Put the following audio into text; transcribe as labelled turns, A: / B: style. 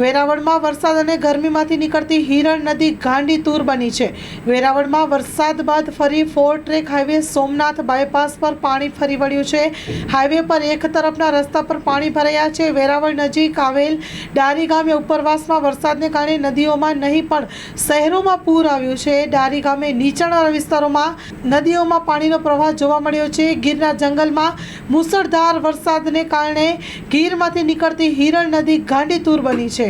A: વેરાવળમાં વરસાદ અને ગરમીમાંથી નીકળતી હિરણ નદી ગાંડી તૂર બની છે. વેરાવળમાં વરસાદ બાદ ફરી four track highway Somnath bypass પર પાણી ફરી વળ્યું છે. હાઈવે પર એક તરફના રસ્તા પર પાણી ભરાયા છે. વેરાવળ નજીક આવેલ ડારી ગામે ઉપરવાસમાં વરસાદને કારણે નદીઓમાં નહીં પણ શહેરોમાં પૂર આવ્યું છે. ડારી ગામે નીચાણવાળા વિસ્તારોમાં નદીઓમાં પાણીનો પ્રવાહ જોવા મળ્યો છે. ગીરના જંગલમાં મુસળધાર વરસાદને કારણે ગીરમાંથી નીકળતી હિરણ નદી ગાંડીતુર બની છે.